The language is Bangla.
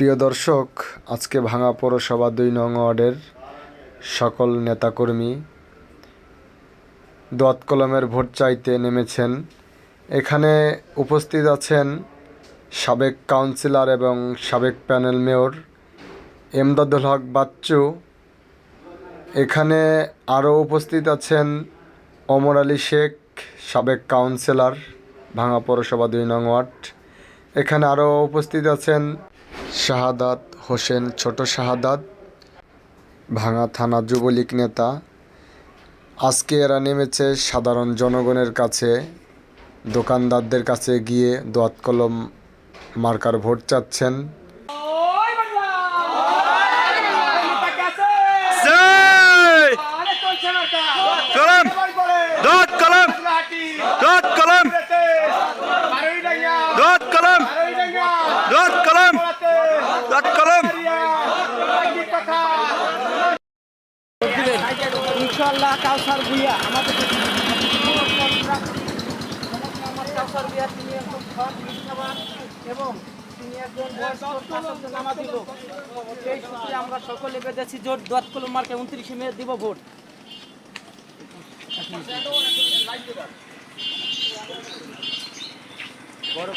প্রিয় দর্শক, আজকে ভাঙা পৌরসভা দুই নং ওয়ার্ডের সকল নেতাকর্মী দোয়াত কলমের ভোট চাইতে নেমেছেন। এখানে উপস্থিত আছেন সাবেক কাউন্সিলর এবং সাবেক প্যানেল মেয়র এমদাদুল হক বাচ্চু। এখানে আরও উপস্থিত আছেন অমর আলী শেখ, সাবেক কাউন্সিলর, ভাঙা পৌরসভা দুই নং ওয়ার্ড। এখানে আরও উপস্থিত আছেন শাহাদাত হোসেন ছোট শাহাদাত, ভাঙা থানা যুবলীগ নেতা। আজকে এরা নেমেছে সাধারণ জনগণের কাছে। দোকানদারদের কাছে গিয়ে দোয়াত কলম মার্কার ভোট চাচ্ছেন। ইনশাল্লাহ কাউসার ভুইয়া আমাদের কাউসার ভুইয়া তিনি একজন এবং তিনি একজন আমরা সকলে বেঁধেছি জোট। দোয়াত মার্কে উনত্রিশে মে দিব ভোট। বড়